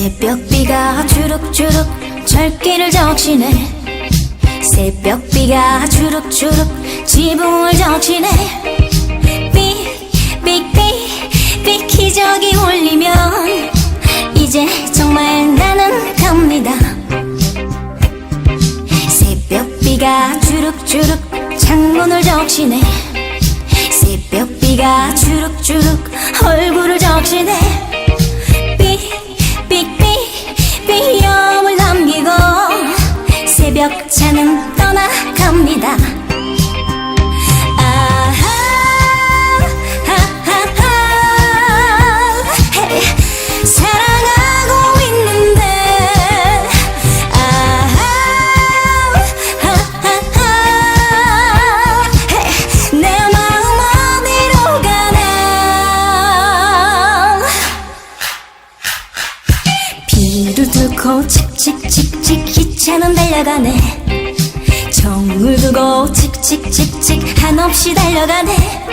새벽비가 주룩주룩 철길을 적시네. 새벽비가 주룩주룩 지붕을 적시네. 삐삐삐 비키적이 울리면 이제 정말 나는 갑니다. 새벽비가 주룩주룩 창문을 적시네. 새벽비가 주룩주룩 얼굴을 적시네. 새벽차는 떠나갑니다. 칙칙칙칙 기차는 달려가네 정을 두고 칙칙칙칙 한없이 달려가네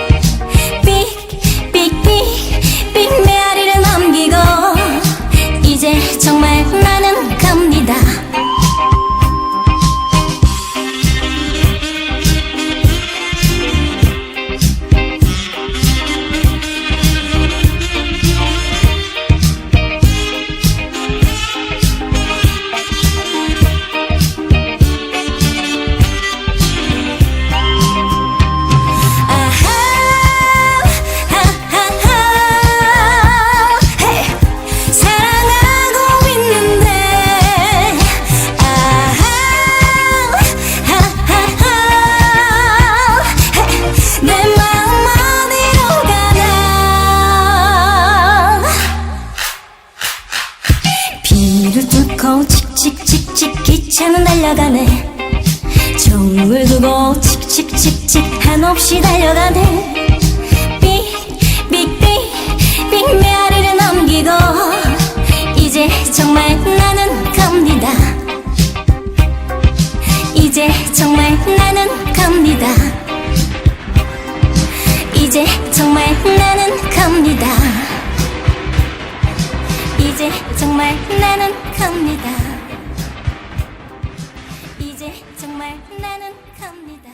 뚫고 칙칙칙칙 기차는 달려가네. 종을 두고 칙칙칙칙 한없이 달려가네. 삑삑삑삑 메아리를 넘기고 이제 정말 나는 갑니다. 이제 정말 나는 갑니다 이제 정말 나는 갑니다. 이제 정말 나는 갑니다